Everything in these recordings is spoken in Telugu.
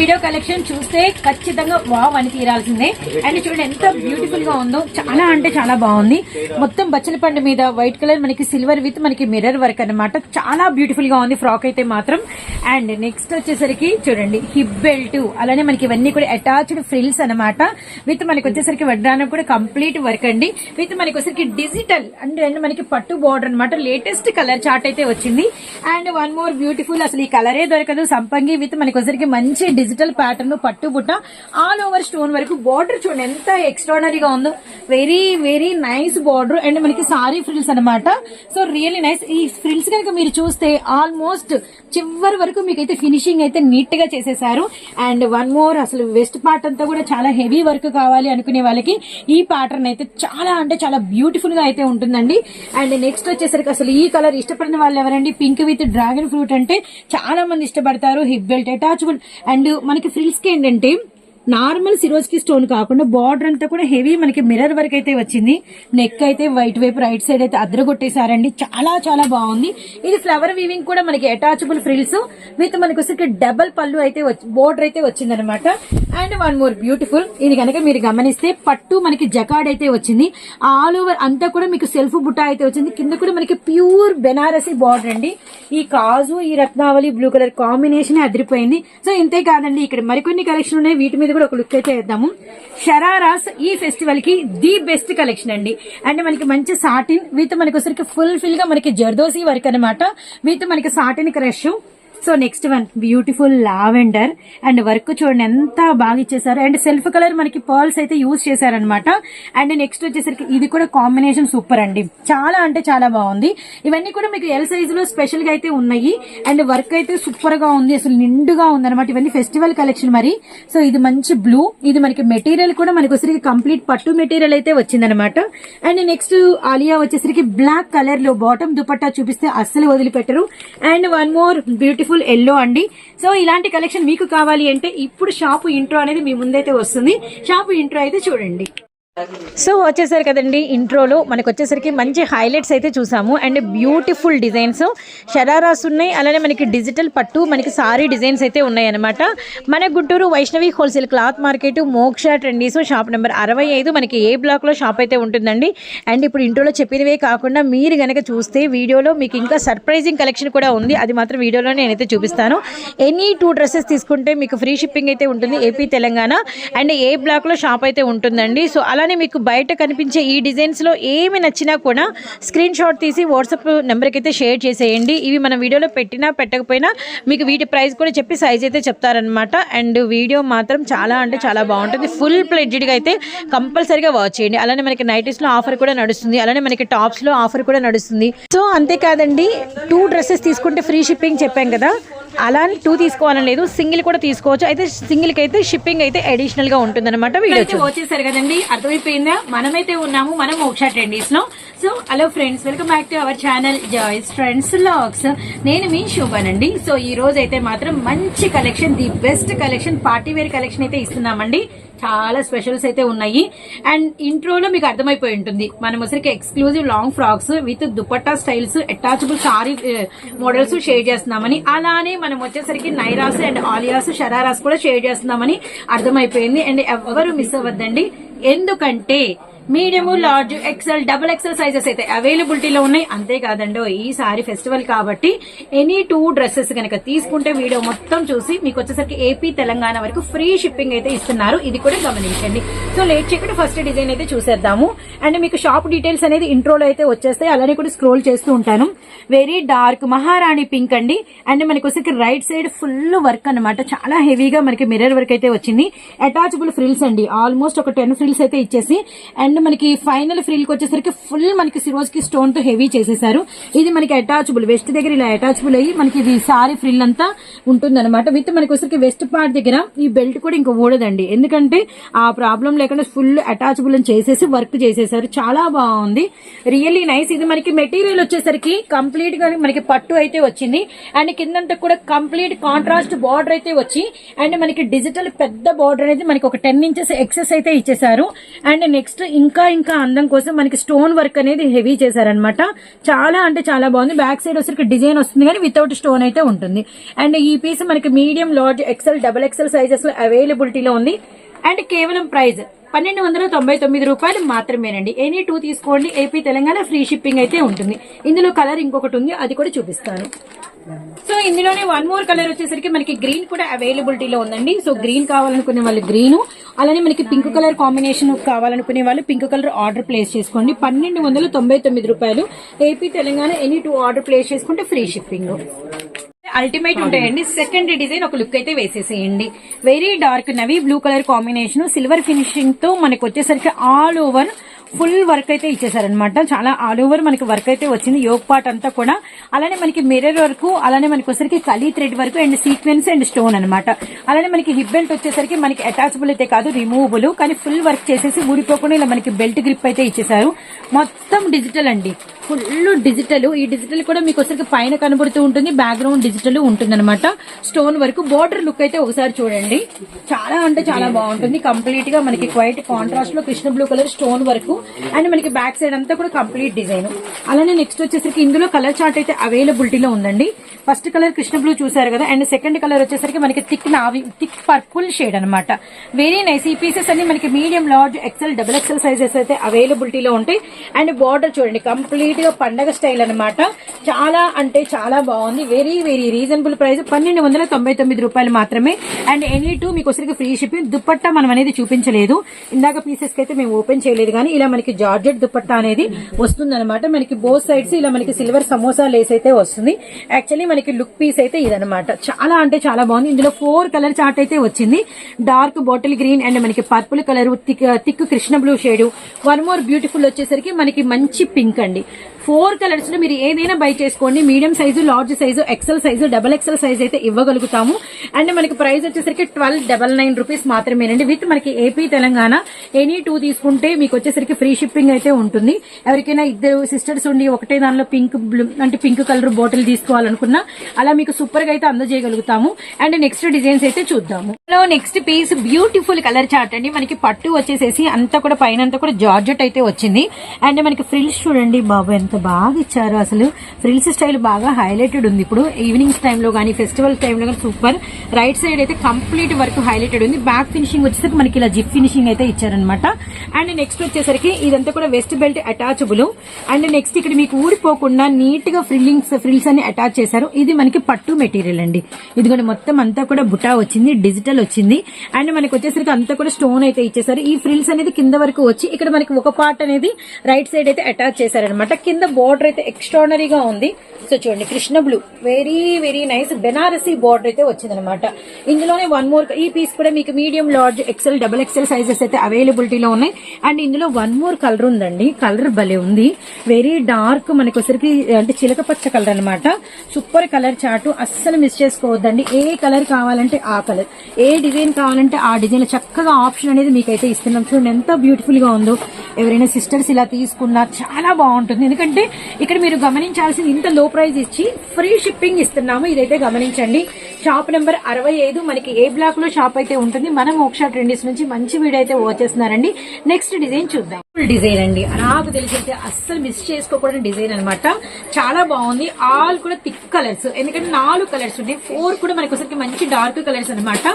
వీడియో కలెక్షన్ చూస్తే ఖచ్చితంగా వావ్ అని తీరాల్సిందే. అండ్ చూడండి ఎంత బ్యూటిఫుల్గా ఉందో. చాలా అంటే చాలా బాగుంది. మొత్తం బచ్చల పండు మీద వైట్ కలర్ మనకి సిల్వర్ విత్ మనకి మిర్రర్ వర్క్ అన్నమాట. చాలా బ్యూటిఫుల్గా ఉంది ఫ్రాక్ అయితే మాత్రం. అండ్ నెక్స్ట్ వచ్చేసరికి చూడండి హిప్ బెల్ట్ అలానే మనకి ఇవన్నీ కూడా అటాచ్డ్ ఫ్రిల్స్ అన్నమాట. విత్ మనకి వచ్చేసరికి వడ్డానం కూడా కంప్లీట్ వర్క్ అండి. విత్ మనకి వచ్చేసరికి డిజిటల్ అండ్ అండ్ మనకి పట్టు బార్డర్ అన్నమాట. లేటెస్ట్ కలర్ చార్ట్ అయితే వచ్చింది. అండ్ వన్ మోర్ బ్యూటిఫుల్ అసలు ఈ కలరే దొరకదు. సంపంగి విత్ మనకి వచ్చేసరికి మంచి డిజిటల్ ప్యాటర్న్ పట్టు బుట్ట ఆల్ ఓవర్ స్టోన్ వరకు బార్డర్ చూడండి ఎంత ఎక్స్ట్రాడనరీగా ఉందో. Very very nice border and మనకి సారీ ఫ్రిల్స్ అన్నమాట. సో రియల్లీ నైస్ ఈ ఫ్రిల్స్ కనుక మీరు చూస్తే ఆల్మోస్ట్ చివరి వరకు మీకైతే ఫినిషింగ్ అయితే నీట్గా చేసేసారు. అండ్ వన్ మోర్ అసలు వెస్ట్ పార్ట్ అంతా కూడా చాలా హెవీ వర్క్ కావాలి అనుకునే వాళ్ళకి ఈ ప్యాటర్న్ అయితే చాలా అంటే చాలా బ్యూటిఫుల్గా అయితే ఉంటుందండి. అండ్ నెక్స్ట్ వచ్చేసరికి అసలు ఈ కలర్ ఇష్టపడిన వాళ్ళు ఎవరండి? పింక్ విత్ డ్రాగన్ ఫ్రూట్ అంటే చాలా మంది ఇష్టపడతారు. హిప్ బెల్ట్ అటాచబుల్ అండ్ మనకి ఫ్రిల్స్కి ఏంటంటే నార్మల్ సిరోజ్కి స్టోన్ కాకుండా బార్డర్ అంతా కూడా హెవీ మనకి మిర్రర్ వర్క్ అయితే వచ్చింది. నెక్ అయితే వైట్ వైపు రైట్ సైడ్ అయితే అద్రగొట్టేశారండి చాలా చాలా బాగుంది. ఇది ఫ్లవర్ వీవింగ్ కూడా మనకి అటాచబుల్ ఫ్రిల్స్ విత్ మనకి వచ్చి డబల్ పళ్ళు అయితే బోర్డర్ అయితే వచ్చింది అనమాట అండ్ వన్ మోర్ బ్యూటిఫుల్ ఇది కనుక మీరు గమనిస్తే పట్టు మనకి జకాడ్ అయితే వచ్చింది. ఆల్ ఓవర్ అంతా కూడా మీకు సెల్ఫ్ బుట్ట అయితే వచ్చింది. కింద కూడా మనకి ప్యూర్ బెనారసీ బార్డర్ అండి. ఈ కాజు ఈ రత్నావళి బ్లూ కలర్ కాంబినేషన్ అదిరిపోయింది. సో ఇంతే కాదండి. ఇక్కడ మరికొన్ని కలెక్షన్ ఉన్నాయి. వీటి మీద కూడా ఒక లుక్ అయితే వేద్దాము. షరారాస్ ఈ ఫెస్టివల్కి ది బెస్ట్ కలెక్షన్ అండి. అండ్ మనకి మంచి సాటిన్ విత్ మనకి ఫుల్ ఫిల్గా మనకి జర్దోసి వర్క్ అనమాట విత్ మనకి satin crush so next one beautiful lavender and work చూడండి ఎంత బాగా ఇచ్చేసారు అండ్ సెల్ఫ్ కలర్ మనకి పర్ల్స్ అయితే యూజ్ చేశారనమాట అండ్ నెక్స్ట్ వచ్చేసరికి ఇది కూడా కాంబినేషన్ సూపర్ అండి. చాలా అంటే చాలా బాగుంది. ఇవన్నీ కూడా మీకు ఎల్ సైజ్లో స్పెషల్గా అయితే ఉన్నాయి. అండ్ వర్క్ అయితే సూపర్గా ఉంది. అసలు నిండుగా ఉంది అనమాట ఇవన్నీ ఫెస్టివల్ కలెక్షన్ మరి. సో ఇది మంచి బ్లూ ఇది మనకి మెటీరియల్ కూడా మనకి వచ్చేసరికి కంప్లీట్ పట్టు మెటీరియల్ అయితే వచ్చిందనమాట అండ్ నెక్స్ట్ ఆలియా వచ్చేసరికి బ్లాక్ కలర్లో బాటమ్ దుపట్టా చూపిస్తే అస్సలు వదిలిపెట్టరు. And one more beautiful yellow అండి. సో ఇలాంటి కలెక్షన్ మీకు కావాలి అంటే ఇప్పుడు షాపు ఇంట్రో అనేది మీ ముందైతే వస్తుంది. షాపు ఇంట్రో అయితే చూడండి. సో వచ్చేసరికి కదండి ఇంట్రోలో. మనకు వచ్చేసరికి మంచి హైలైట్స్ అయితే చూసాము. అండ్ బ్యూటిఫుల్ డిజైన్స్ షరారాస్ ఉన్నాయి. అలానే మనకి డిజిటల్ పట్టు మనకి సారీ డిజైన్స్ అయితే ఉన్నాయన్నమాట. మన Guntur Vaishnavi wholesale cloth market Moksha trendies shop number అరవై ఐదు మనకి ఏ బ్లాక్లో షాప్ అయితే ఉంటుందండి. అండ్ ఇప్పుడు ఇంట్రోలో చెప్పినవే కాకుండా మీరు కనుక చూస్తే వీడియోలో మీకు ఇంకా సర్ప్రైజింగ్ కలెక్షన్ కూడా ఉంది. అది మాత్రం వీడియోలో నేనైతే చూపిస్తాను. ఎనీ టూ డ్రెస్సెస్ తీసుకుంటే మీకు ఫ్రీ షిప్పింగ్ అయితే ఉంటుంది ఏపీ తెలంగాణ అండ్ ఏ బ్లాక్లో షాప్ అయితే ఉంటుందండి. సో అలా అలానే మీకు బయట కనిపించే ఈ డిజైన్స్లో ఏమి నచ్చినా కూడా స్క్రీన్ షాట్ తీసి వాట్సాప్ నెంబర్కి అయితే షేర్ చేసేయండి. ఇవి మన వీడియోలో పెట్టినా పెట్టకపోయినా మీకు వీటి ప్రైస్ కూడా చెప్పి సైజ్ అయితే చెప్తారనమాట అండ్ వీడియో మాత్రం చాలా అంటే చాలా బాగుంటుంది. ఫుల్ ప్లెడ్జ్డ్గా అయితే కంపల్సరీగా వాచ్ చేయండి. అలానే మనకి నైటీస్లో ఆఫర్ కూడా నడుస్తుంది. అలానే మనకి టాప్స్లో ఆఫర్ కూడా నడుస్తుంది. సో అంతేకాదండి టూ డ్రెస్సెస్ తీసుకుంటే ఫ్రీ షిప్పింగ్ చెప్పాం కదా. అలా టూ తీసుకోవాలని లేదు. సింగిల్ కూడా తీసుకోవచ్చు. అయితే సింగిల్కి అయితే షిప్పింగ్ అయితే అడిషనల్గా ఉంటుందన్నమాట వీడియో వచ్చేసారు కదండి. అర్థమైపోయిందా? మనమైతే ఉన్నాము. మనం Moksha ట్రెండీస్లో so hello friends welcome back to our channel joys friends lakhs నేను మీ శోభానండి. సో ఈ రోజు అయితే మాత్రం మంచి collection the best collection party wear collection అయితే ఇస్తున్నామండి. చాలా స్పెషల్స్ అయితే ఉన్నాయి. అండ్ ఇంట్రోలో మీకు అర్థమైపోయి ఉంటుంది. మనం ముసరికి exclusive long frocks with dupatta styles attachable sari models share చేస్తున్నామని అలానే మనం వచ్చేసరికి నైరాస్ అండ్ ఆలియాస్ షరారాస్ కూడా షేర్ చేస్తున్నామని అర్థమైపోయింది. అండ్ ఎవరు మిస్ అవ్వద్దండి. ఎందుకంటే medium large XL double XL sizes అయితే అవైలబిలిటీలో ఉన్నాయి. అంతేకాదండి ఈసారి ఫెస్టివల్ కాబట్టి ఎనీ టూ డ్రెస్సెస్ కనుక తీసుకుంటే వీడియో మొత్తం చూసి మీకు వచ్చేసరికి ఏపీ తెలంగాణ వరకు ఫ్రీ షిప్పింగ్ అయితే ఇస్తున్నారు. ఇది కూడా గమనించండి. సో లేట్ చేయకుండా ఫస్ట్ డిజైన్ అయితే చూసేద్దాము. అండ్ మీకు షాప్ డీటెయిల్స్ అనేది ఇంట్రోలో అయితే వచ్చేస్తాయి. అలానే కూడా స్క్రోల్ చేస్తూ ఉంటాను. వెరీ డార్క్ మహారాణి పింక్ అండి. అండ్ మనకి వచ్చేసరికి రైట్ సైడ్ ఫుల్ వర్క్ అన్నమాట. చాలా హెవీగా మనకి మిర్రర్ వర్క్ అయితే వచ్చింది. అటాచబుల్ ఫ్రిల్స్ అండి. ఆల్మోస్ట్ ఒక టెన్ ఫ్రిల్స్ అయితే ఇచ్చేసి. అండ్ అండ్ మనకి ఫైనల్ ఫ్రీల్కి వచ్చేసరికి ఫుల్ మనకి సిరోజ్కి స్టోన్తో హెవీ చేసేసారు. ఇది మనకి అటాచబుల్ వెస్ట్ దగ్గర ఇలా అటాచబుల్ అయ్యి మనకి ఇది సారీ ఫ్రిల్ అంతా ఉంటుందన్నమాట. విత్ మనకి వచ్చేసరికి వెస్ట్ పార్ట్ దగ్గర ఈ బెల్ట్ కూడా ఇంకా ఊడదండి. ఎందుకంటే ఆ ప్రాబ్లం లేకుండా ఫుల్ అటాచబుల్ అని చేసేసి వర్క్ చేసేసారు. చాలా బాగుంది. రియల్లీ నైస్ ఇది మనకి మెటీరియల్ వచ్చేసరికి కంప్లీట్గా మనకి పట్టు అయితే వచ్చింది. అండ్ కిందంతా కూడా కంప్లీట్ కాంట్రాస్ట్ బార్డర్ అయితే వచ్చి అండ్ మనకి డిజిటల్ పెద్ద బార్డర్ అనేది మనకి ఒక టెన్ ఇంచెస్ ఎక్సెస్ అయితే ఇచ్చేసారు. అండ్ నెక్స్ట్ ఇంకా ఇంకా అందం కోసం మనకి స్టోన్ వర్క్ అనేది హెవీ చేశారనమాట చాలా అంటే చాలా బాగుంది. బ్యాక్ సైడ్ వచ్చరికి డిజైన్ వస్తుంది కానీ వితౌట్ స్టోన్ అయితే ఉంటుంది. అండ్ ఈ పీస్ మనకి medium large XL double XL సైజెస్లో అవైలబిలిటీలో ఉంది. అండ్ కేవలం ప్రైస్ పన్నెండు వందల తొంభై తొమ్మిది రూపాయలు మాత్రమేనండి. ఎనీ టూ తీసుకోండి. ఏపీ తెలంగాణ ఫ్రీ షిప్పింగ్ అయితే ఉంటుంది. ఇందులో కలర్ ఇంకొకటి ఉంది. అది కూడా చూపిస్తాను. సో ఇందులోనే వన్ మోర్ కలర్ వచ్చేసరికి మనకి గ్రీన్ కూడా అవైలబిలిటీలో ఉందండి. సో గ్రీన్ కావాలనుకునే వాళ్ళు గ్రీన్ అలానే మనకి పింక్ కలర్ కాంబినేషన్ కావాలనుకునే వాళ్ళు పింక్ కలర్ ఆర్డర్ ప్లేస్ చేసుకోండి. పన్నెండు వందల తొంభై తొమ్మిది రూపాయలు. AP Telangana any two order place చేసుకుంటే ఫ్రీ షిప్పింగ్ అల్టిమేట్ ఉంటాయండి. సెకండ్ డిజైన్ ఒక లుక్ అయితే వేసేసేయండి. Very dark navy blue colour combination silver ఫినిషింగ్తో మనకు వచ్చేసరికి ఆల్ ఓవర్ ఫుల్ వర్క్ అయితే ఇచ్చేసారనమాట చాలా ఆల్ ఓవర్ మనకి వర్క్ అయితే వచ్చింది. యోగ్ పార్ట్ అంతా కూడా. అలానే మనకి మిర్రర్ వరకు అలానే మనకి వచ్చేసరికి కలీ థ్రెడ్ వరకు అండ్ సీక్వెన్స్ అండ్ స్టోన్ అనమాట అలానే మనకి హిప్ బెల్ట్ వచ్చేసరికి మనకి అటాచబుల్ అయితే కాదు రిమూవబుల్. కానీ ఫుల్ వర్క్ చేసేసి ఊడిపోకుండా ఇలా మనకి బెల్ట్ గ్రిప్ అయితే ఇచ్చేసారు మొత్తం డిజిటల్ అండి. Full digital. ఈ డిజిటల్ కూడా మీకు వచ్చరికి పైన కనబడుతూ ఉంటుంది. బ్యాక్గ్రౌండ్ డిజిటల్ ఉంటుంది అనమాట స్టోన్ వరకు బోర్డర్ లుక్ అయితే ఒకసారి చూడండి. చాలా అంటే చాలా బాగుంటుంది. కంప్లీట్గా మనకి క్వైట్ కాంట్రాస్ట్లో కృష్ణ బ్లూ కలర్ స్టోన్ వరకు అండ్ మనకి బ్యాక్ సైడ్ అంతా కూడా కంప్లీట్ డిజైన్. అలానే నెక్స్ట్ వచ్చేసరికి ఇందులో కలర్ చార్ట్ అయితే అవైలబిలిటీలో ఉందండి. ఫస్ట్ కలర్ కృష్ణ బ్లూ చూసారు కదా అండ్ సెకండ్ కలర్ వచ్చేసరికి మనకి thick navy thick purple shade అనమాట వెరీ నైస్ ఈ పీసెస్ అన్ని మనకి medium large XL double XL sizes అయితే అవైలబిలిటీలో ఉంటాయి. అండ్ బార్డర్ చూడండి కంప్లీట్గా పండగ స్టైల్ అనమాట చాలా అంటే చాలా బాగుంది. వెరీ వెరీ రీజనబుల్ ప్రైస్ పన్నెండు వందల తొంభై తొమ్మిది రూపాయలు మాత్రమే. అండ్ ఎనీ టూ మీకు ఫ్రీ షిప్పింగ్ దుప్పట్టా మనం అనేది చూపించలేదు. ఇందాక పీసెస్కి అయితే మేము ఓపెన్ చేయలేదు కానీ ఇలా మనకి జార్జెట్ దుప్పట్టా అనేది వస్తుంది అనమాట మనకి బోత్ సైడ్స్ ఇలా మనకి సిల్వర్ సమోసా లేస్ అయితే వస్తుంది. యాక్చువల్లీ మనకి లుక్ పీస్ అయితే ఇదనమాట చాలా అంటే చాలా బాగుంది. ఇందులో ఫోర్ కలర్ చార్ట్ అయితే వచ్చింది. డార్క్ బాటిల్ గ్రీన్ అండ్ మనకి purple colour thick Krishna blue shade one more beautiful వచ్చేసరికి మనకి మంచి పింక్ అండి. ఫోర్ కలర్స్లో మీరు ఏదైనా బై చేసుకోండి. Medium size large size XL size double XL size అయితే ఇవ్వగలుగుతాము. అండ్ మనకి ప్రైస్ వచ్చేసరికి ట్వెల్వ్ డబల్ నైన్ రూపీస్ మాత్రమేనండి. విత్ మనకి ఏపీ తెలంగాణ ఎనీ టూ తీసుకుంటే మీకు వచ్చేసరికి ఫ్రీ షిప్పింగ్ అయితే ఉంటుంది. ఎవరికైనా ఇద్దరు సిస్టర్స్ ఉండి ఒకటే దానిలో పింక్ బ్లూ అంటే పింక్ కలర్ బాటిల్ తీసుకోవాలనుకున్నా అలా మీకు సూపర్గా అయితే అందజేయగలుగుతాము. అండ్ నెక్స్ట్ డిజైన్స్ అయితే చూద్దాము. Next piece beautiful colour chart అండి. మనకి పట్టు వచ్చేసేసి అంతా కూడా పైన అంతా కూడా జార్జెట్ అయితే వచ్చింది. అండ్ మనకి ఫ్రిల్స్ చూడండి బాబు ఎంత బాగా ఇచ్చారు అసలు. ఫ్రిల్స్ స్టైల్ బాగా హైలైటెడ్ ఉంది. ఇప్పుడు ఈవినింగ్స్ టైంలో కానీ ఫెస్టివల్ టైంలో కానీ సూపర్ రైట్ సైడ్ అయితే కంప్లీట్ వర్క్ హైలైటెడ్ ఉంది. బ్యాక్ ఫినిషింగ్ వచ్చేసరికి మనకి ఇలా జిప్ ఫినిషింగ్ అయితే ఇచ్చారనమాట అండ్ నెక్స్ట్ వచ్చేసరికి ఇదంతా కూడా waist belt attachable and next ఇక్కడ మీకు ఊడిపోకుండా నీట్గా ఫ్రిల్లింగ్స్ ఫ్రిల్స్ అన్ని అటాచ్ చేశారు. ఇది మనకి పట్టు మెటీరియల్ అండి. ఇదిగోండి మొత్తం అంతా కూడా బుటా వచ్చింది డిజిటల్ వచ్చింది. అండ్ మనకి వచ్చేసరికి అంతా కూడా స్టోన్ అయితే ఇచ్చేసారు ఈ ఫ్రిల్స్ అనేది కింద వరకు వచ్చి ఇక్కడ మనకి ఒక పార్ట్ అనేది రైట్ సైడ్ అయితే అటాచ్ చేశారనమాట కింద బోర్డర్ అయితే ఎక్స్ట్రాడనరీగా ఉంది. సో చూడండి Krishna blue. Very very nice Banarasi border అయితే వచ్చిందనమాట ఇందులోనే వన్ మోర్ ఈ పీస్ కూడా మీకు medium large XL double XL sizes అయితే అవైలబిలిటీలో ఉన్నాయి. అండ్ ఇందులో వన్ మోర్ కలర్ ఉందండి. కలర్ భలే ఉంది. వెరీ డార్క్ మనకి ఒకసారికి అంటే చిలక పచ్చ కలర్ అనమాట సూపర్ కలర్ చాటు. అస్సలు మిస్ చేసుకోవద్దండి. ఏ కలర్ కావాలంటే ఆ కలర్ ఏ డిజైన్ కావాలంటే ఆ డిజైన్ చక్కగా ఆప్షన్ అనేది మీకైతే ఇస్తున్నాం. చూడండి ఎంత బ్యూటిఫుల్గా ఉందో. ఎవరైనా సిస్టర్స్ ఇలా తీసుకున్నా చాలా బాగుంటుంది. ఎందుకంటే ఇక్కడ మీరు గమనించాల్సింది ఇంత లో ప్రైస్ ఇచ్చి ఫ్రీ షిప్పింగ్ ఇస్తున్నాము. ఇదైతే గమనించండి. షాప్ నెంబర్ అరవై ఐదు మనకి ఏ బ్లాక్లో షాప్ అయితే ఉంటుంది మనం మోక్ష ట్రెండీస్ నుంచి మంచి వీడియో అయితే వచ్చేస్తున్నారండి నెక్స్ట్ డిజైన్ చూద్దాం. డిజైన్ అండి. నాకు తెలిసి అస్సలు మిస్ చేసుకోకూడని డిజైన్ అన్నమాట. చాలా బాగుంది. ఆల్ కూడా థిక్ కలర్స్ ఎందుకంటే నాలుగు కలర్స్ ఉన్నాయి. ఫోర్ కూడా మనకి ఒకసారి మంచి డార్క్ కలర్స్ అన్నమాట.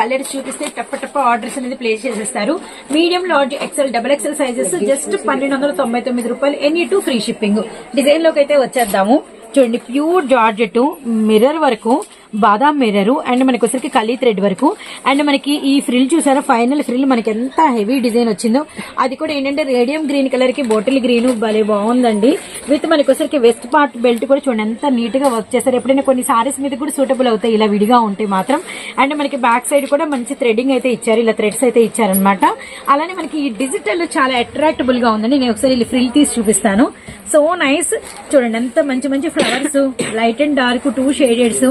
కలర్స్ చూపిస్తే టప్ప టప్ప ఆర్డర్స్ అనేది ప్లేస్ చేసేస్తారు. Medium large XL double XL sizes just పన్నెండు వందల తొంభై తొమ్మిది రూపాయలు ఎనీ టూ ఫ్రీ షిప్పింగ్ డిజైన్లోకి అయితే వచ్చేద్దాము. చూడండి ప్యూర్ జార్జెట్ మిర్రర్ వరకు బాదాం మిర్రర్ అండ్ మనకి వచ్చరికి కలీ థ్రెడ్ వరకు. అండ్ మనకి ఈ ఫ్రిల్ చూసారా? ఫైనల్ ఫ్రిల్ మనకి ఎంత హెవీ డిజైన్ వచ్చిందో. అది కూడా ఏంటంటే రేడియం గ్రీన్ కలర్కి బాటిల్ గ్రీన్ భలే బాగుందండి. విత్ మనకి వచ్చరికి వెస్ట్ పార్ట్ బెల్ట్ కూడా చూడండి ఎంత నీట్గా వర్క్ చేస్తారు ఎప్పుడైనా కొన్ని సారీస్ మీద కూడా సూటబుల్ అవుతాయి ఇలా విడిగా ఉంటే మాత్రం. అండ్ మనకి బ్యాక్ సైడ్ కూడా మంచి థ్రెడింగ్ అయితే ఇచ్చారు ఇలా థ్రెడ్స్ అయితే ఇచ్చారనమాట అలానే మనకి ఈ డిజిటల్ చాలా అట్రాక్టబుల్గా ఉందండి. నేను ఒకసారి ఇలా ఫ్రిల్ తీసి చూపిస్తాను. సో నైస్ చూడండి ఎంత మంచి మంచి flowers light and dark two shades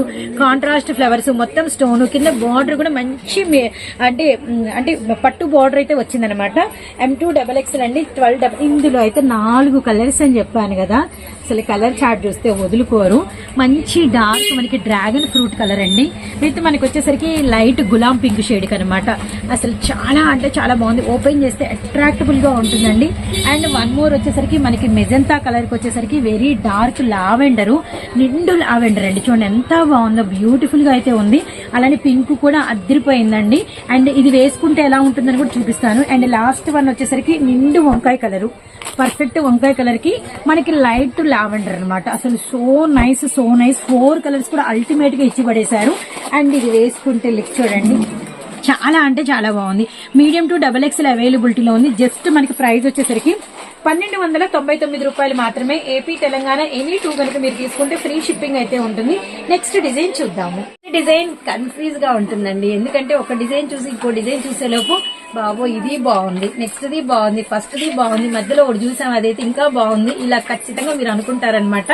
contrast flowers మొత్తం స్టోన్ కింద బార్డర్ కూడా మంచి అంటే అంటే పట్టు బార్డర్ అయితే వచ్చిందనమాట ఎం టూ డబల్ ఎక్స్ అండి ట్వెల్వ్ డబల్ ఇందులో అయితే నాలుగు కలర్స్ అని చెప్పాను కదా. అసలు కలర్ చార్ట్ చూస్తే వదులుకోరు. మంచి డార్క్ మనకి డ్రాగన్ ఫ్రూట్ కలర్ అండి. విత్ మనకి వచ్చేసరికి లైట్ గులాం పింక్ షేడ్ అనమాట అసలు చాలా అంటే చాలా బాగుంది. ఓపెన్ చేస్తే అట్రాక్టబుల్గా ఉంటుందండి. అండ్ వన్ మోర్ వచ్చేసరికి మనకి మెజంతా కలర్కి వచ్చేసరికి వెరీ డార్క్ లావెండర్ నిండు లావెండర్ అండి. చూడండి ఎంత బాగుందో బ్యూటిఫుల్గా అయితే ఉంది. అలానే పింక్ కూడా అద్దరిపోయిందండి. అండ్ ఇది వేసుకుంటే ఎలా ఉంటుందని కూడా చూపిస్తాను. అండ్ లాస్ట్ వన్ వచ్చేసరికి నిండు వంకాయ కలరు. పర్ఫెక్ట్ వంకాయ కలర్కి మనకి లైట్ లావెండర్ అన్నమాట. అసలు so nice so nice four colours కూడా అల్టిమేట్గా ఇచ్చి పడేశారు. అండ్ ఇది వేసుకుంటే లిక్ చూడండి. చాలా అంటే చాలా బాగుంది. మీడియం టు డబల్ ఎక్స్ఎల్ అవైలబిలిటీలో ఉంది. జస్ట్ మనకి ప్రైస్ వచ్చేసరికి పన్నెండు వందల తొంభై తొమ్మిది రూపాయలు మాత్రమే ఏపీ తెలంగాణ ఎనీ టూ కనుక మీరు తీసుకుంటే ఫ్రీ షిప్పింగ్ అయితే ఉంటుంది. నెక్స్ట్ డిజైన్ చూద్దాము. డిజైన్ కన్ఫ్యూజ్గా ఉంటుందండి. ఎందుకంటే ఒక డిజైన్ చూసి ఇంకో డిజైన్ చూసేలోపు బాబో ఇది బాగుంది. నెక్స్ట్ది బాగుంది. ఫస్ట్ది బాగుంది. మధ్యలో ఒకటి చూసాం అదైతే ఇంకా బాగుంది. ఇలా ఖచ్చితంగా మీరు అనుకుంటారనమాట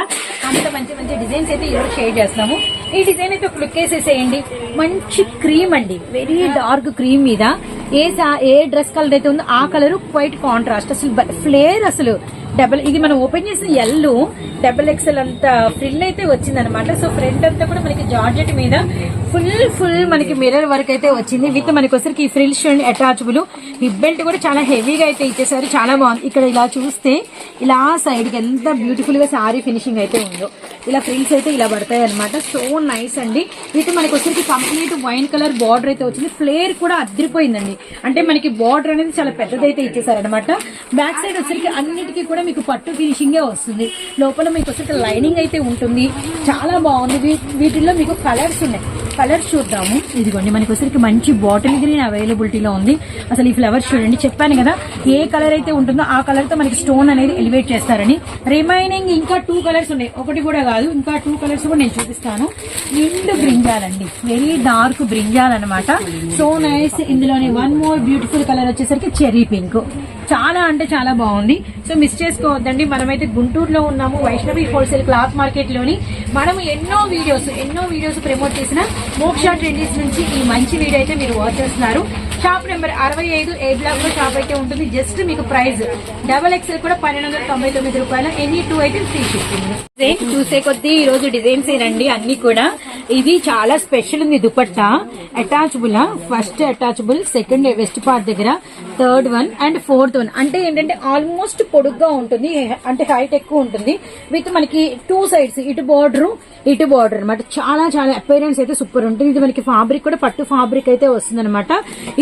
అంత మంచి మంచి డిజైన్స్ అయితే ఈరోజు షేర్ చేస్తాము ఈ డిజైన్ అయితే ఒక లుక్ వేసేసేయండి. మంచి క్రీమ్ అండి. వెరీ డార్క్ క్రీమ్ మీద. ఏ ఏ డ్రెస్ కలర్ అయితే ఉందో ఆ కలర్ క్వైట్ కాంట్రాస్ట్ అసలు ఫ్లేర్ అసలు డబల్ ఇది మనం ఓపెన్ చేసిన ఎల్లు డబల్ ఎక్స్ఎల్ అంత ఫ్రిల్ అయితే వచ్చిందనమాట సో ఫ్రంట్ అంతా కూడా మనకి జార్జెట్ మీద ఫుల్ ఫుల్ మనకి మిర్రర్ వర్క్ అయితే వచ్చింది. విత్ మనకి వచ్చరికి ఈ ఫ్రిల్ అటాచబుల్ హిప్ బెల్ట్ కూడా చాలా హెవీగా అయితే ఇచ్చేసారు. చాలా బాగుంది. ఇక్కడ ఇలా చూస్తే ఇలా సైడ్కి ఎంత బ్యూటిఫుల్గా సారీ ఫినిషింగ్ అయితే ఉందో. ఇలా ఫ్రిల్స్ అయితే ఇలా పడతాయి అనమాట సో నైస్ అండి. అయితే మనకి వచ్చేసి కంప్లీట్ వైన్ కలర్ బార్డర్ అయితే వచ్చింది. ఫ్లేర్ కూడా అద్దరిపోయిందండి. అంటే మనకి బార్డర్ అనేది చాలా పెద్దదైతే ఇచ్చేసారనమాట బ్యాక్ సైడ్ వచ్చేసరికి అన్నిటికీ కూడా మీకు పట్టు ఫినిషింగే వస్తుంది. లోపల మీకు వచ్చరికి లైనింగ్ అయితే ఉంటుంది. చాలా బాగుంది. వీటిల్లో మీకు కలర్స్ ఉన్నాయి. కలర్స్ చూద్దాము. ఇదిగోండి మనకి వచ్చరికి మంచి బాటిల్ గ్రీన్ అవైలబిలిటీలో ఉంది. అసలు ఈ ఫ్లవర్స్ చూడండి చెప్పాను కదా ఏ కలర్ అయితే ఉంటుందో ఆ కలర్తో మనకి స్టోన్ అనేది ఎలివేట్ చేస్తారని. రిమైనింగ్ ఇంకా టూ కలర్స్ ఉన్నాయి. ఒకటి కూడా కాదు ఇంకా టూ కలర్స్ కూడా నేను చూపిస్తాను. నిండు బ్రింజాలండి. వెరీ డార్క్ బ్రింజాల్ అనమాట సో నైస్ ఇందులోనే వన్ మోర్ బ్యూటిఫుల్ కలర్ వచ్చేసరికి చెర్రీ పింక్. చాలా అంటే చాలా బాగుంది. సో మిస్ చేసుకోవద్దండి. మనమైతే గుంటూరులో ఉన్నాము. వైష్ణవి హోల్సేల్ క్లాత్ మార్కెట్లోని మనం ఎన్నో వీడియోస్ ఎన్నో వీడియోస్ ప్రమోట్ చేసిన మోక్ష ట్రెండీస్ నుంచి ఈ మంచి వీడియో అయితే మీరు వాచ్ చేస్తున్నారు. షాప్ నెంబర్ అరవై ఐదు ఏ బ్లాక్లో షాప్ అయితే ఉంటుంది. జస్ట్ మీకు ప్రైస్ డబల్ ఎక్స్ఎల్ కూడా పన్నెండు వందల తొంభై తొమ్మిది రూపాయలు ఎనీ టూ అయితే ఫ్రీ షిప్పింగ్ చూసే కొద్దీ ఈ రోజు డిజైన్స్ ఏనండి అన్ని కూడా ఇది చాలా స్పెషల్ ఉంది dupatta. Attachable first attachable second waist part దగ్గర third one and fourth one అంటే ఏంటంటే ఆల్మోస్ట్ పొడుగ్గా ఉంటుంది అంటే హైట్ ఎక్కువ ఉంటుంది. విత్ మనకి టూ సైడ్స్ ఇటు బార్డర్ ఇటు బార్డర్ అనమాట చాలా చాలా అపేరెన్స్ అయితే సూపర్ ఉంటుంది. ఇది మనకి ఫాబ్రిక్ కూడా పట్టు ఫాబ్రిక్ అయితే వస్తుంది అనమాట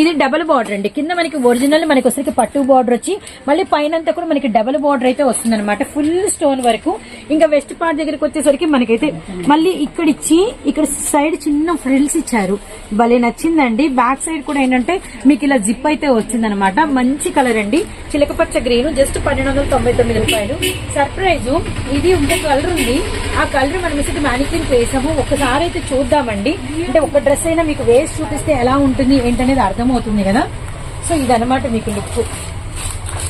ఇది డబల్ బార్డర్ అండి. కింద మనకి ఒరిజినల్ మనకి వచ్చరికి పట్టు బార్డర్ వచ్చి మళ్ళీ పైన అంతా కూడా మనకి డబల్ బార్డర్ అయితే వస్తుంది అనమాట ఫుల్ స్టోన్ వరకు. ఇంకా వెస్ట్ పార్ట్ దగ్గరికి వచ్చేసరికి మనకైతే మళ్ళీ ఇక్కడ ఇచ్చి ఇక్కడ సైడ్ చిన్న ఫ్రిల్స్ ఇచ్చారు. భలే నచ్చిందండి. బ్యాక్ సైడ్ కూడా ఏంటంటే మీకు ఇలా జిప్ అయితే వచ్చిందనమాట. మంచి కలర్ అండి. చిలకపచ్చ గ్రీన్ జస్ట్ పన్నెండు వందల తొంభై తొమ్మిది రూపాయలు. సర్ప్రైజ్ ఇది ఇంకో కలర్ ఉంది. ఆ కలర్ మనం ఇసి మేనిక్యూర్ వేసాము. ఒకసారి అయితే చూద్దామండి. అంటే ఒక డ్రెస్ అయినా మీకు వేసి చూపిస్తే ఎలా ఉంటుంది ఏంటనేది అర్థమవుతుంది కదా. సో ఇదన్నమాట మీకు లుక్.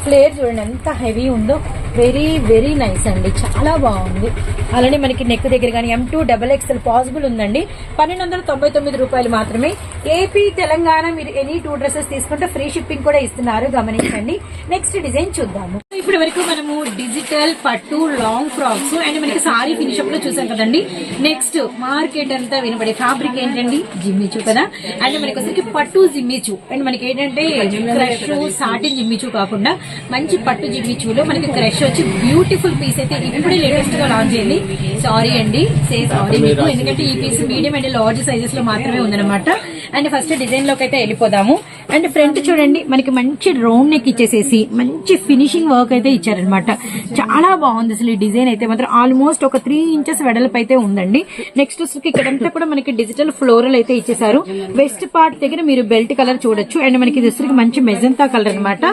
ఫ్లేర్ చూడండి ఎంత హెవీ ఉందో. వెరీ వెరీ నైస్ అండి. చాలా బాగుంది. అలానే మనకి నెక్ దగ్గర కానీ M two double XL possible ఉందండి. పన్నెండు వందల తొంభై తొమ్మిది రూపాయలు మాత్రమే. ఏపీ తెలంగాణ మీరు ఎనీ టూ డ్రెస్సెస్ తీసుకుంటే ఫ్రీ షిప్పింగ్ కూడా ఇస్తున్నారు. గమనించండి. నెక్స్ట్ డిజైన్ చూద్దాము. ఇప్పటి వరకు మనం డిజిటల్ పట్టు లాంగ్ ఫ్రాక్స్ అండ్ మనకి సారీ ఫినిష్ అప్లో చూసాం కదండి. నెక్స్ట్ మార్కెట్ అంతా వినబడే ఫ్యాబ్రిక్ ఏంటండి? జిమ్మిచు కదా? అండ్ మనకి వచ్చరికి పట్టు జిమ్మిచు అండ్ మనకి ఏంటంటే క్రష్ సాటిన్ జిమ్మిచు కాకుండా మంచి పట్టు జిమ్మిచులో మనకి క్రష్ వచ్చి బ్యూటిఫుల్ పీస్ అయితే ఇప్పుడే లేటెస్ట్గా లాంచ్ అయింది. సారీ అండి. సే సారీ మీకు. ఎందుకంటే ఈ పీస్ మీడియం అండ్ లార్జ్ సైజెస్లో మాత్రమే ఉందన్నమాట. అండ్ ఫస్ట్ డిజైన్లోకి అయితే వెళ్ళిపోదాము. అండ్ ఫ్రంట్ చూడండి మనకి మంచి రౌండ్ నెక్ ఇచ్చేసేసి మంచి ఫినిషింగ్ వర్క్ అయితే ఇచ్చారనమాట చాలా బాగుంది అసలు ఈ డిజైన్ అయితే మాత్రం. ఆల్మోస్ట్ ఒక త్రీ ఇంచెస్ వెడల్పు అయితే ఉందండి. నెక్స్ట్ వచ్చరికి ఇక్కడంతా కూడా మనకి డిజిటల్ ఫ్లోరల్ అయితే ఇచ్చేసారు వెస్ట్ పార్ట్ దగ్గర మీరు బెల్ట్ కలర్ చూడొచ్చు. అండ్ మనకి ఇది వచ్చరికి మంచి మెజంతా కలర్ అన్నమాట.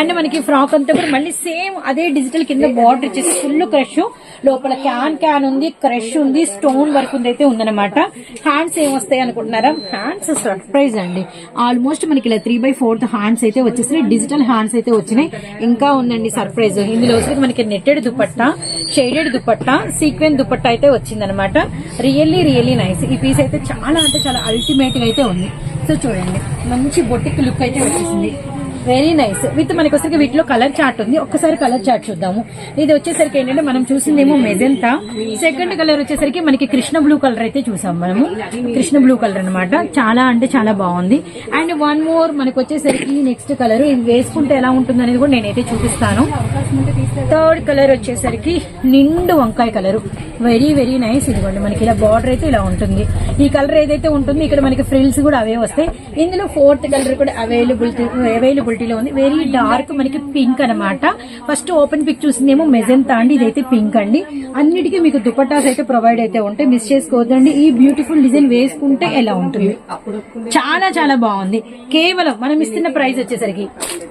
అండ్ మనకి ఫ్రాక్ అంతా కూడా మళ్ళీ సేమ్ అదే డిజిటల్ కింద బార్డర్ ఇచ్చేసి ఫుల్ క్రష్ లోపల క్యాన్ క్యాన్ ఉంది క్రష్ ఉంది స్టోన్ వర్క్ ఉంది అయితే ఉందన్నమాట. హ్యాండ్స్ ఏం అనుకుంటున్నారా? హ్యాండ్స్ సర్ప్రైజ్ అండి. ఆల్మోస్ట్ మనకి ఇలా త్రీ బై ఫోర్త్ హ్యాండ్స్ అయితే వచ్చేసినాయి. డిజిటల్ హ్యాండ్స్ అయితే వచ్చినాయి. ఇంకా ఉందండి సర్ప్రైజ్ ఇందులో వచ్చి మనకి netted dupatta shaded dupatta sequin dupatta అయితే వచ్చిందనమాట రియల్లీ రియల్లీ నైస్ ఈ పీస్ అయితే చాలా అంటే చాలా అల్టిమేట్గా అయితే ఉంది. సో చూడండి మంచి బొట్టిక్ లుక్ అయితే వచ్చేసింది. వెరీ నైస్ విత్ మనకి వచ్చేసరికి వీటిలో కలర్ చార్ట్ ఉంది. ఒక్కసారి కలర్ చార్ట్ చూద్దాము. ఇది వచ్చేసరికి ఏంటంటే మనం చూసిందేమో మెజెంతా సెకండ్ కలర్ వచ్చేసరికి మనకి కృష్ణ బ్లూ కలర్ అయితే చూసాం మనము. కృష్ణ బ్లూ కలర్ అన్నమాట. చాలా అంటే చాలా బాగుంది. అండ్ వన్ మోర్ మనకి వచ్చేసరికి నెక్స్ట్ కలర్ ఇది వేసుకుంటే ఎలా ఉంటుంది అనేది కూడా నేనైతే చూపిస్తాను. థర్డ్ కలర్ వచ్చేసరికి నిండు వంకాయ కలర్ వెరీ వెరీ నైస్ ఇదిగోండి మనకి ఇలా బార్డర్ అయితే ఇలా ఉంటుంది. ఈ కలర్ ఏదైతే ఉంటుందో ఇక్కడ మనకి ఫ్రిల్స్ కూడా అవే వస్తాయి. ఇందులో ఫోర్త్ కలర్ కూడా అవైలబుల్ అవైలబుల్ క్వాలిటీలో ఉంది. వెరీ డార్క్ మనకి పింక్ అన్నమాట. ఫస్ట్ ఓపెన్ పిక్ చూసిందేమో మెజెంతా అండి. ఇదైతే పింక్ అండి. అన్నిటికీ మీకు దుపట్టాస్ అయితే ప్రొవైడ్ అయితే ఉంటాయి. మిస్ చేసుకోవద్దండి. ఈ బ్యూటిఫుల్ డిజైన్ వేసుకుంటే ఎలా ఉంటుంది? చాలా చాలా బాగుంది. కేవలం మనం ఇస్తున్న ప్రైస్ వచ్చేసరికి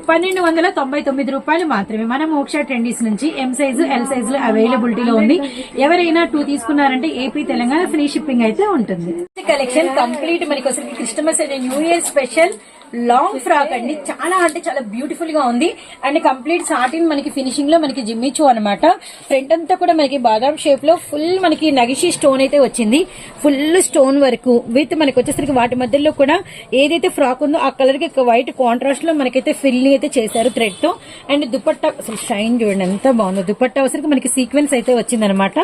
పన్నెండు వందల తొంభై తొమ్మిది రూపాయలు మాత్రమే. మన మోక్ష ట్రెండీస్ నుంచి ఎం సైజు ఎల్ సైజు లో అవైలబిలిటీలో ఉంది. ఎవరైనా టూ తీసుకున్నారంటే ఏపీ తెలంగాణ ఫ్రీ షిప్పింగ్ అయితే ఉంటుంది. కలెక్షన్ కంప్లీట్ మనకి వచ్చరికి Christmas and new year special long frock అండి. చాలా అంటే చాలా బ్యూటిఫుల్గా ఉంది. అండ్ కంప్లీట్ సాటిన్ మనకి ఫినిషింగ్లో మనకి జిమ్మిచు అనమాట ఫ్రంట్ అంతా కూడా మనకి బాదాం షేప్లో ఫుల్ మనకి నగిషి స్టోన్ అయితే వచ్చింది. ఫుల్ స్టోన్ వరకు విత్ మనకి వచ్చేసరికి వాటి మధ్యలో కూడా ఏదైతే ఫ్రాక్ ఉందో ఆ కలర్కి వైట్ కాంట్రాస్ట్లో మనకైతే ఫిల్లింగ్ అయితే చేశారు థ్రెడ్తో. అండ్ దుపట్టా అసలు షైన్ చూడండి ఎంత బాగుందో. దుపట్టా అవసరికి మనకి సీక్వెన్స్ అయితే వచ్చిందనమాట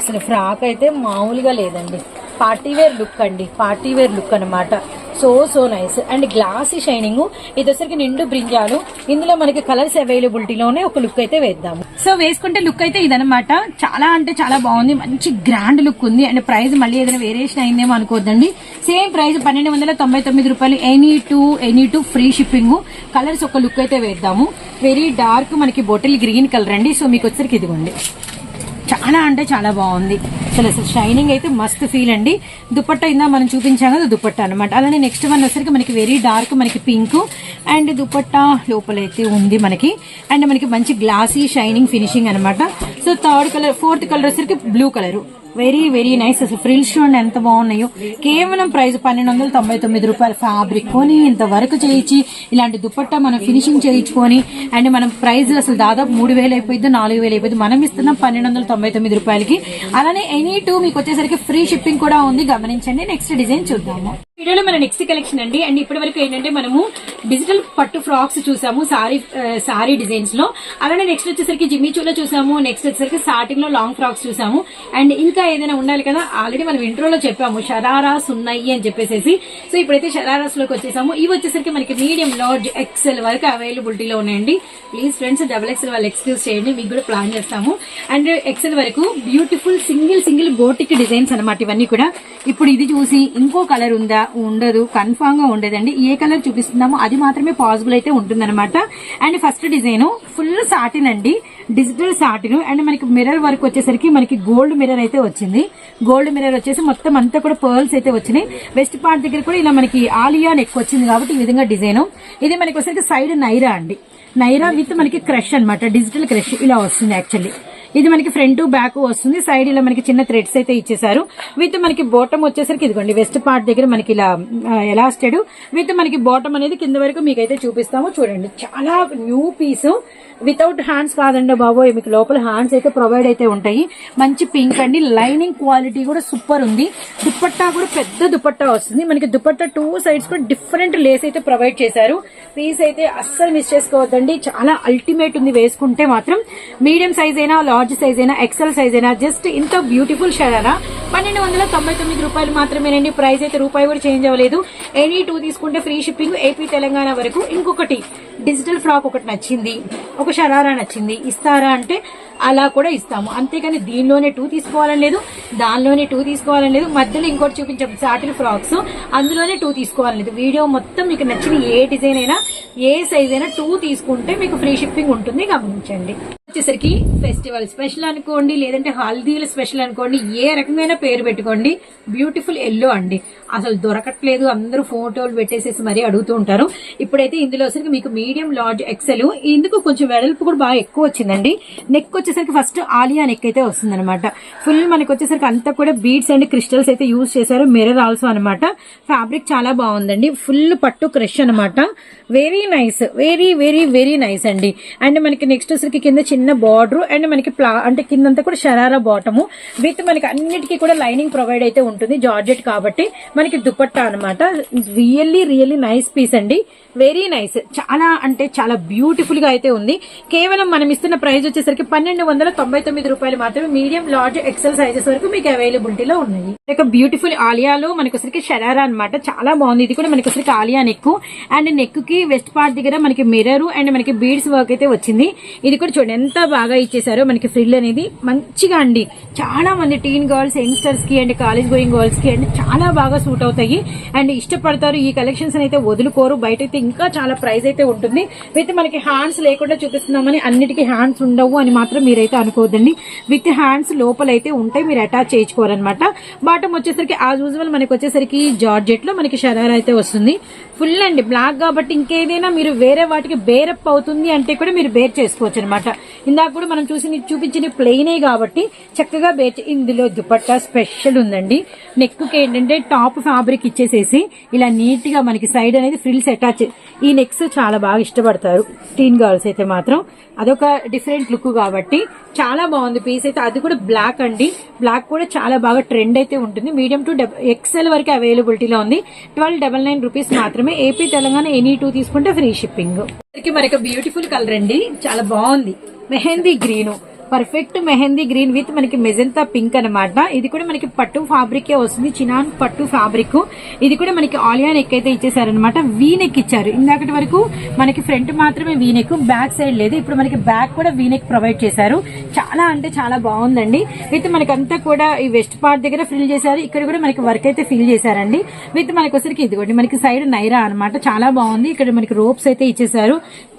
అసలు ఫ్రాక్ అయితే మామూలుగా లేదండి. పార్టీ వేర్ లుక్ అండి పార్టీ వేర్ లుక్ అనమాట so so nice. And glossy shining ఇది వచ్చరికి నిండు బ్రింజాలు. ఇందులో మనకి కలర్స్ అవైలబిలిటీలోనే ఒక లుక్ అయితే వేద్దాము సో వేసుకుంటే లుక్ అయితే ఇదనమాట చాలా అంటే చాలా బాగుంది. మంచి గ్రాండ్ లుక్ ఉంది. అండ్ ప్రైస్ మళ్ళీ ఏదైనా వేరియేషన్ అయిందేమో అనుకోద్దండి. సేమ్ ప్రైస్ పన్నెండు వందల తొంభై తొమ్మిది రూపాయలు. Any two any two free shipping. Colours ఒక లుక్ అయితే వేద్దాము. వెరీ డార్క్ మనకి బొటిల్ గ్రీన్ కలర్ అండి. సో మీకు వచ్చరికి ఇదిగోండి. చాలా అంటే చాలా బాగుంది. అసలు అసలు షైనింగ్ అయితే మస్తు ఫీల్ అండి. దుపట్టా ఇందా మనం చూపించాం కదా దుపట్టా అనమాట అలానే నెక్స్ట్ వన్ వచ్చరికి మనకి వెరీ డార్క్ మనకి పింక్ అండ్ దుపట్టా లోపలైతే ఉంది మనకి. అండ్ మనకి మంచి గ్లాసీ షైనింగ్ ఫినిషింగ్ అనమాట so third colour fourth colour వచ్చరికి blue colour very very nice అసలు ఫ్రిల్స్ చూడండి ఎంత బాగున్నాయో. కేవలం ప్రైస్ పన్నెండు వందల తొంభై తొమ్మిది రూపాయలు ఫ్యాబ్రిక్ కొని ఇంత వర్క్ చేయించి ఇలాంటి దుపట్టా మనం ఫినిషింగ్ చేయించుకొని అండ్ మనం ప్రైస్ అసలు దాదాపు మూడు వేలు అయిపోయింది నాలుగు వేలు అయిపోయింది. మనం ఇస్తున్నాం పన్నెండు వందల తొంభై తొమ్మిది రూపాయలకి. అలానే ఎనీ టూ మీకు వచ్చేసరికి ఫ్రీ షిప్పింగ్ కూడా ఉంది. గమనించండి. నెక్స్ట్ డిజైన్ చూద్దాము. వీడియోలో మన నెక్స్ట్ కలెక్షన్ అండి. అండ్ ఇప్పటి వరకు ఏంటంటే మనము డిజిటల్ పట్టు ఫ్రాక్స్ చూసాము సారీ సారీ డిజైన్స్లో. అలానే నెక్స్ట్ వచ్చేసరికి జిమ్మిచూలో చూసాము నెక్స్ట్ వచ్చేసరికి స్టార్టింగ్లో లాంగ్ ఫ్రాక్స్ చూసాము. అండ్ ఇంకా ఏదైనా ఉండాలి కదా ఆల్రెడీ మనం ఇంట్రోలో చెప్పాము షరారాస్ ఉన్నాయి అని చెప్పేసి సో ఇప్పుడైతే షరారాస్లోకి వచ్చేసాము. ఇవి వచ్చేసరికి మనకి మీడియం లార్జ్ ఎక్సెల్ వరకు అవైలబిలిటీలో ఉన్నాయండి. ప్లీజ్ ఫ్రెండ్స్ డబుల్ ఎక్సెల్ వాళ్ళు ఎక్స్క్యూజ్ చేయండి మీకు కూడా ప్లాన్ చేస్తాము. అండ్ ఎక్సెల్ వరకు beautiful single single boutique designs అనమాట ఇవన్నీ కూడా. ఇప్పుడు ఇది చూసి ఇంకో కలర్ ఉందా? ఉండదు కన్ఫామ్గా ఉండదండి. ఏ కలర్ చూపిస్తున్నామో అది మాత్రమే పాసిబుల్ అయితే ఉంటుందన్నమాట. And first design full satin అండి. డిజిటల్ సాటిన్ అండ్ మనకి మిర్రర్ వర్క్ వచ్చేసరికి మనకి గోల్డ్ మిర్రర్ అయితే వచ్చింది. గోల్డ్ మిర్రర్ వచ్చేసి మొత్తం అంతా కూడా పర్ల్స్ అయితే వచ్చినాయి. వెస్ట్ పార్ట్ దగ్గర కూడా ఇలా మనకి ఆలియా నెక్ వచ్చింది కాబట్టి ఈ విధంగా డిజైన్ ఇది మనకి వచ్చేసరికి సైడ్ నైరా అండి. నైరా విత్ మనకి క్రష్ అనమాట డిజిటల్ క్రష్ ఇలా వస్తుంది యాక్చువల్లీ ఇది మనకి ఫ్రంట్ బ్యాక్ వస్తుంది. సైడ్ ఇలా మనకి చిన్న థ్రెడ్స్ అయితే ఇచ్చేసారు విత్ మనకి బోటం వచ్చేసరికి ఇదిగోండి వెస్ట్ పార్ట్ దగ్గర మనకి ఇలా ఎలాస్టెడ్ విత్ మనకి బోటం అనేది కింద వరకు మీకు అయితే చూపిస్తాము. చూడండి చాలా న్యూ పీస్ వితౌట్ హ్యాండ్స్ కాదండి బాబోయ్ మీకు లోపల హ్యాండ్స్ అయితే ప్రొవైడ్ అయితే ఉంటాయి. మంచి పింక్ అండి. లైనింగ్ క్వాలిటీ కూడా సూపర్ ఉంది. దుపట్టా కూడా పెద్ద దుపట్టా వస్తుంది. మనకి దుపట్టా టూ సైడ్స్ కూడా డిఫరెంట్ లేస్ అయితే ప్రొవైడ్ చేశారు. పీస్ అయితే అస్సలు మిస్ చేసుకోవద్దండి. చాలా అల్టిమేట్ ఉంది వేసుకుంటే మాత్రం. మీడియం సైజ్ అయినా లార్జ్ సైజ్ అయినా ఎక్సెల్ సైజ్ అయినా జస్ట్ ఇంత బ్యూటిఫుల్ షరారా పన్నెండు వందల తొంభై తొమ్మిది రూపాయలు మాత్రమేనండి. ప్రైస్ అయితే రూపాయి కూడా చేంజ్ అవ్వలేదు. ఎనీ టూ తీసుకుంటే ఫ్రీ షిప్పింగ్ ఏపీ తెలంగాణ వరకు. ఇంకొకటి డిజిటల్ ఫ్రాక్ ఒకటి నచ్చింది. ఒక షరారా నచ్చింది. ఇస్తారా అంటే అలా కూడా ఇస్తాము. అంతేగాని దీనిలోనే టూ తీసుకోవాలని లేదు. దానిలోనే టూ తీసుకోవాలని లేదు. మధ్యలో ఇంకోటి చూపించాం. సాటిల్ ఫ్రాక్స్ అందులోనే టూ తీసుకోవాలని లేదు. వీడియో మొత్తం మీకు నచ్చిన ఏ డిజైన్ అయినా ఏ సైజ్ అయినా టూ తీసుకుంటే మీకు ఫ్రీ షిప్పింగ్ ఉంటుంది. గమనించండి. వచ్చేసరికి ఫెస్టివల్ స్పెషల్ అనుకోండి లేదంటే హల్దీల స్పెషల్ అనుకోండి ఏ రకమైన పేరు పెట్టుకోండి బ్యూటిఫుల్ ఎల్లో అండి. అసలు దొరకట్లేదు అందరూ ఫోటోలు పెట్టేసేసి మరీ అడుగుతూ ఉంటారు. ఇప్పుడైతే ఇందులో వచ్చరికి మీకు మీడియం లార్జ్ ఎక్సెల్. ఇందుకు కొంచెం వెడల్పు కూడా బాగా ఎక్కువ వచ్చిందండి. నెక్ వచ్చేసరికి ఫస్ట్ ఆలియా నెక్ అయితే వస్తుంది అనమాట ఫుల్ మనకి వచ్చేసరికి అంతా కూడా బీడ్స్ అండ్ క్రిస్టల్స్ అయితే యూజ్ చేశారు మిర్రర్ ఆల్సో అనమాట ఫ్యాబ్రిక్ చాలా బాగుందండి. ఫుల్ పట్టు క్రష్ అనమాట very nice very very very nice అండి. అండ్ మనకి నెక్స్ట్ వచ్చరికి కింద చిన్న చిన్న బార్డర్ అండ్ మనకి ప్లా అంటే కిందంతా కూడా షరారా బాటము విత్ మనకి అన్నిటికీ కూడా లైనింగ్ ప్రొవైడ్ అయితే ఉంటుంది. జార్జెట్ కాబట్టి మనకి దుపట్టా అనమాట రియల్లీ రియల్లీ నైస్ పీస్ అండి. వెరీ నైస్ చాలా అంటే చాలా బ్యూటిఫుల్గా అయితే ఉంది. కేవలం మనం ఇస్తున్న ప్రైస్ వచ్చేసరికి పన్నెండు వందల తొంభై తొమ్మిది రూపాయలు మాత్రమే మీడియం లార్జ్ ఎక్సెల్ సైజెస్ వరకు మీకు అవైలబిలిటీలో ఉన్నాయి. ఇక బ్యూటిఫుల్ ఆలియాలో మనకొసరికి షరారా అన్నమాట. చాలా బాగుంది. ఇది కూడా మనకి ఆలియా నెక్ అండ్ నెక్కి వెస్ట్ పార్ట్ దగ్గర మనకి మిర్రర్ అండ్ మనకి బీడ్స్ వర్క్ అయితే వచ్చింది. ఇది కూడా చూడండి. ఎంత బాగా ఇచ్చేసారో మనకి ఫ్రిల్ అనేది మంచిగా అండి. చాలా మంది టీన్ గర్ల్స్ యంగ్స్టర్స్కి అండ్ కాలేజ్ గోయింగ్ గర్ల్స్కి అండ్ చాలా బాగా సూట్ అవుతాయి. అండ్ ఇష్టపడతారు ఈ కలెక్షన్స్ అయితే వదులుకోరు. బయట అయితే ఇంకా చాలా ప్రైస్ అయితే ఉంటుంది. విత్ మనకి హ్యాండ్స్ లేకుండా చూపిస్తున్నామని అన్నిటికీ హ్యాండ్స్ ఉండవు అని మాత్రం మీరైతే అనుకోవద్దండి. విత్ హ్యాండ్స్ లోపల అయితే ఉంటాయి మీరు అటాచ్ చేయించుకోవాలన్నమాట. బాటం వచ్చేసరికి యాజ్ యూజువల్ మనకి వచ్చేసరికి జార్జెట్లో మనకి షరారా అయితే వస్తుంది. ఫుల్ అండి బ్లాక్ కాబట్టి ఇంకేదైనా మీరు వేరే వాటికి బేరప్ అవుతుంది అంటే కూడా మీరు బేర్ చేసుకోవచ్చు అనమాట ఇందాక కూడా మనం చూసి చూపించిన ప్లెయినే కాబట్టి చక్కగా బేర్ ఇందులో దుపట్టా స్పెషల్ ఉందండి. నెక్కి ఏంటంటే టాప్ ఫ్యాబ్రిక్ ఇచ్చేసేసి ఇలా నీట్గా మనకి సైడ్ అనేది ఫ్రిల్స్ అటాచ్ ఈ నెక్స్ చాలా బాగా ఇష్టపడతారు. టీన్ గర్ల్స్ అయితే మాత్రం అదొక డిఫరెంట్ లుక్ కాబట్టి చాలా బాగుంది పీస్ అయితే. అది కూడా బ్లాక్ అండి. బ్లాక్ కూడా చాలా బాగా ట్రెండ్ అయితే ఉంటుంది. మీడియం టు ఎక్స్ఎల్ వరకు అవైలబిలిటీలో ఉంది. ట్వెల్వ్ డబల్ నైన్ రూపీస్ మాత్రమే ఏపీ తెలంగాణ ఎనీ టూ తీసుకుంటే ఫ్రీ షిప్పింగ్. మరొక బ్యూటిఫుల్ కలర్ అండి. చాలా బాగుంది. Mehndi green. Perfect mehndi green with మనకి మెజంతా పింక్ అన్నమాట. ఇది కూడా మనకి పట్టు ఫ్యాబ్రిక్ వస్తుంది. చినాన్ పట్టు ఫ్యాబ్రిక్. ఇది కూడా మనకి ఆలియా నెక్ అయితే ఇచ్చేసారనమాట వీ నెక్ ఇచ్చారు. ఇందాకటి వరకు మనకి ఫ్రంట్ మాత్రమే వీ నెక్ బ్యాక్ సైడ్ లేదు. ఇప్పుడు మనకి బ్యాక్ కూడా వీ నెక్ ప్రొవైడ్ చేశారు. చాలా అంటే చాలా బాగుందండి. విత్ మనకి అంతా కూడా ఈ వెస్ట్ పార్ట్ దగ్గర ఫిల్ చేశారు. ఇక్కడ కూడా మనకి వర్క్ అయితే ఫిల్ చేశారండి. విత్ మనకి వచ్చరికి ఇదిగోండి మనకి సైడ్ నైరా అన్నమాట. చాలా బాగుంది. ఇక్కడ మనకి రోప్స్ అయితే ఇచ్చేసారు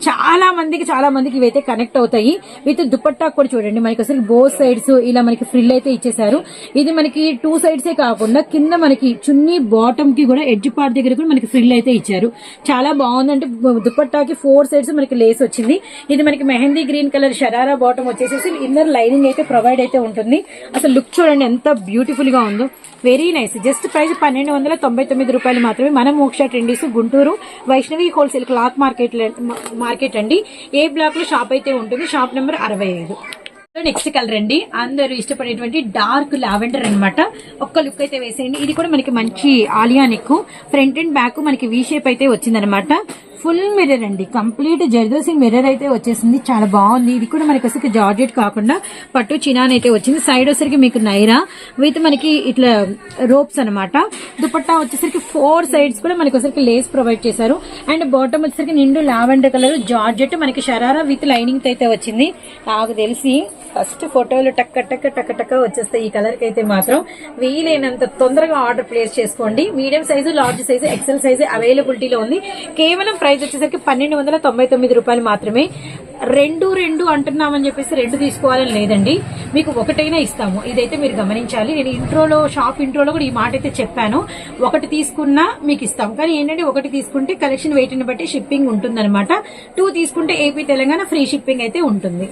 చాలా మందికి చాలా మందికి ఇవైతే కనెక్ట్ అవుతాయి. విత్ దుపట్టా కూడా చూడండి. మనకి అసలు బోత్ సైడ్స్ ఇలా మనకి ఫ్రిల్ అయితే ఇచ్చేసారు ఇది మనకి టూ సైడ్స్ ఏ కాకుండా కింద మనకి చున్నీ బాటమ్కి కూడా ఎడ్జ్ పార్ట్ దగ్గర కూడా మనకి ఫ్రిల్ అయితే ఇచ్చారు. చాలా బాగుందంటే దుపట్టాకి ఫోర్ సైడ్స్ మనకి లేస్ వచ్చింది. ఇది మనకి mehndi green colour sharara bottom వచ్చేసేసి ఇన్నర్ లైనింగ్ అయితే ప్రొవైడ్ అయితే ఉంటుంది. అసలు లుక్ చూడండి ఎంత బ్యూటిఫుల్గా ఉందో. వెరీ నైస్ జస్ట్ ప్రైస్ పన్నెండు వందల తొంభై తొమ్మిది రూపాయలు మాత్రమే. మన Moksha Trendies Guntur Vaishnavi wholesale cloth market market అండి. ఏ బ్లాక్లో షాప్ అయితే ఉంటుంది? షాప్ నెంబర్ అరవై ఐదు. నెక్స్ట్ కలర్ అండి అందరూ ఇష్టపడేటువంటి డార్క్ లావెండర్ అన్నమాట. ఒక్క లుక్ అయితే వేసేయండి. ఇది కూడా మనకి మంచి Alia neck front and back మనకి వీ షేప్ అయితే వచ్చిందనమాట ఫుల్ మిర్రర్ అండి. కంప్లీట్ జర్దోసి మిర్రర్ అయితే వచ్చేసింది. చాలా బాగుంది. ఇది కూడా మనకి వచ్చరికి జార్జెట్ కాకుండా పట్టు చినాన్ అయితే వచ్చింది. సైడ్ వచ్చేసరికి మీకు నైరా విత్ మనకి ఇట్లా రోప్స్ అన్నమాట. దుపట్టా వచ్చేసరికి ఫోర్ సైడ్స్ కూడా మనకి వచ్చేసరికి లేస్ ప్రొవైడ్ చేశారు. అండ్ బాటమ్ వచ్చేసరికి నిండు లావెండర్ కలర్ జార్జెట్ మనకి షరారా విత్ లైనింగ్ అయితే వచ్చింది. నాకు తెలిసి ఫస్ట్ ఫోటోలు టక్క టక్క టక్క టక్క వచ్చేస్తాయి ఈ కలర్కి అయితే మాత్రం. వీలైనంత తొందరగా ఆర్డర్ ప్లేస్ చేసుకోండి. Medium size large size XL size అవైలబిలిటీలో ఉంది. కేవలం ప్రైస్ వచ్చేసరికి పన్నెండు వందల తొంభై తొమ్మిది రూపాయలు మాత్రమే. రెండు రెండు అంటున్నామని చెప్పేసి రెండు తీసుకోవాలని లేదండి. మీకు ఒకటైనా ఇస్తాము. ఇదైతే మీరు గమనించాలి. నేను ఇంట్రోలో షాప్ ఇంట్రోలో కూడా ఈ మాట అయితే చెప్పాను. ఒకటి తీసుకున్నా మీకు ఇస్తాం కానీ ఏంటంటే ఒకటి తీసుకుంటే కలెక్షన్ వెయిట్ని బట్టి షిప్పింగ్ ఉంటుందన్నమాట. టూ తీసుకుంటే ఏపీ తెలంగాణ ఫ్రీ షిప్పింగ్ అయితే ఉంటుంది.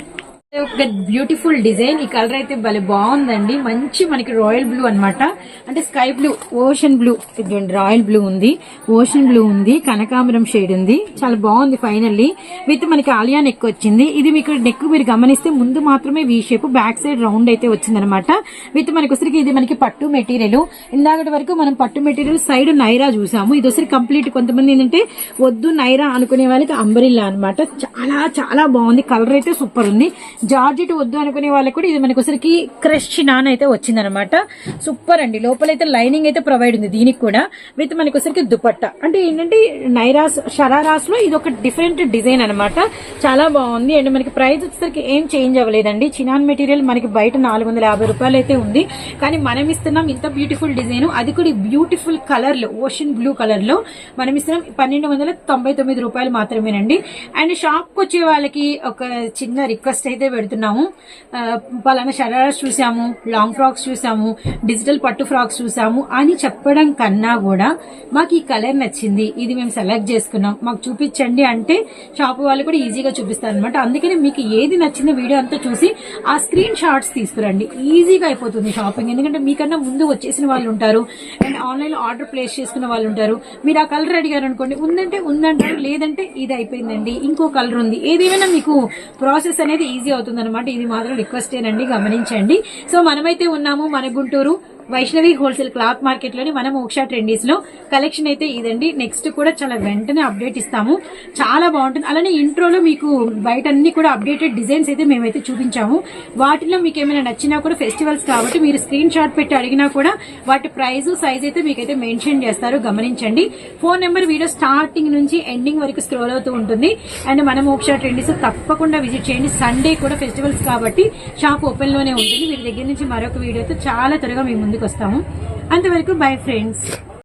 ఒక బ్యూటిఫుల్ డిజైన్ ఈ కలర్ అయితే భలే బాగుందండి. మంచి మనకి రాయల్ బ్లూ అన్నమాట. అంటే స్కై బ్లూ ఓషన్ బ్లూ ఇదిగోండి రాయల్ బ్లూ ఉంది. ఓషన్ బ్లూ ఉంది. కనకాంబరం షేడ్ ఉంది. చాలా బాగుంది ఫైనల్లీ విత్ మనకి ఆలియా నెక్ వచ్చింది. ఇది మీకు నెక్ మీరు గమనిస్తే ముందు మాత్రమే V shape back side round అయితే వచ్చిందనమాట విత్ మనకి వచ్చరికి ఇది మనకి పట్టు మెటీరియల్ ఇందాకటి వరకు మనం పట్టు మెటీరియల్ సైడ్ నైరా చూసాము. ఇది ఒకసారి కంప్లీట్ కొంతమంది ఏంటంటే వద్దు నైరా అనుకునే వాళ్ళకి అంబరిల్లా అన్నమాట. చాలా చాలా బాగుంది. కలర్ అయితే సూపర్ ఉంది. జార్జెట్ వద్దు అనుకునే వాళ్ళకి కూడా ఇది మనకు ఒకసారికి క్రష్ నాన్ అయితే వచ్చిందనమాట సూపర్ అండి. లోపలైతే లైనింగ్ అయితే ప్రొవైడ్ ఉంది దీనికి కూడా విత్ మనకు వచ్చరికి దుపట్టా. అంటే ఏంటంటే నైరాస్ షరారాస్లో ఇది ఒక డిఫరెంట్ డిజైన్ అనమాట చాలా బాగుంది. అండ్ మనకి ప్రైస్ వచ్చేసరికి ఏం చేంజ్ అవ్వలేదండి. చినాన్ మెటీరియల్ మనకి బయట నాలుగు వందల యాభై రూపాయలు అయితే ఉంది. కానీ మనం ఇస్తున్నాం ఇంత బ్యూటిఫుల్ డిజైన్. అది కూడా బ్యూటిఫుల్ కలర్లో ఓషన్ బ్లూ కలర్లో మనం ఇస్తున్నాం పన్నెండు వందల తొంభై తొమ్మిది రూపాయలు మాత్రమేనండి. అండ్ షాప్కి వచ్చే వాళ్ళకి ఒక చిన్న రిక్వెస్ట్ అయితే పెడుతున్నాము. పలానా షరారాస్ చూసాము లాంగ్ ఫ్రాక్స్ చూసాము డిజిటల్ పట్టు ఫ్రాక్స్ చూసాము అని చెప్పడం కన్నా కూడా మాకు ఈ కలర్ నచ్చింది. ఇది మేము సెలెక్ట్ చేసుకున్నాం. మాకు చూపించండి అంటే షాప్ వాళ్ళు కూడా ఈజీగా చూపిస్తారు అనమాట అందుకని మీకు ఏది నచ్చిందో వీడియో అంతా చూసి ఆ స్క్రీన్ షాట్స్ తీసుకురండి. ఈజీగా అయిపోతుంది షాపింగ్. ఎందుకంటే మీకన్నా ముందు వచ్చేసిన వాళ్ళు ఉంటారు. అండ్ ఆన్లైన్ ఆర్డర్ ప్లేస్ చేసుకున్న వాళ్ళు ఉంటారు. మీరు ఆ కలర్ అడిగారు అనుకోండి ఉందంటే ఉందంటారు లేదంటే ఇది అయిపోయిందండి ఇంకో కలర్ ఉంది. ఏదేమైనా మీకు ప్రాసెస్ అనేది ఈజీ అవుతుంది అనమాట ఇది మాత్రం రిక్వెస్ట్ ఏనండి. గమనించండి. సో మనమైతే ఉన్నాము మన గుంటూరు. వైష్ణవి హోల్సేల్ క్లాత్ మార్కెట్లోని మన మోక్ష ట్రెండీస్లో కలెక్షన్ అయితే ఇదండి. నెక్స్ట్ కూడా చాలా వెంటనే అప్డేట్ ఇస్తాము. చాలా బాగుంటుంది. అలానే ఇంట్రోలో మీకు బయట అన్ని కూడా అప్డేటెడ్ డిజైన్స్ అయితే మేమైతే చూపించాము. వాటిలో మీకు ఏమైనా నచ్చినా కూడా ఫెస్టివల్స్ కాబట్టి మీరు స్క్రీన్ షాట్ పెట్టి అడిగినా కూడా వాటి ప్రైస్ సైజ్ అయితే మీకైతే మెన్షన్ చేస్తారు. గమనించండి. ఫోన్ నెంబర్ వీడియో స్టార్టింగ్ నుంచి ఎండింగ్ వరకు స్క్రోల్ అవుతూ ఉంటుంది. అండ్ మనం మోక్ష ట్రెండీస్ తప్పకుండా విజిట్ చేయండి. సండే కూడా ఫెస్టివల్స్ కాబట్టి షాప్ ఓపెన్లోనే ఉంటుంది. వీరి దగ్గర నుంచి మరొక వీడియోతో చాలా త్వరగా మీ ముందుకు వస్తాము. అంతవరకు బై ఫ్రెండ్స్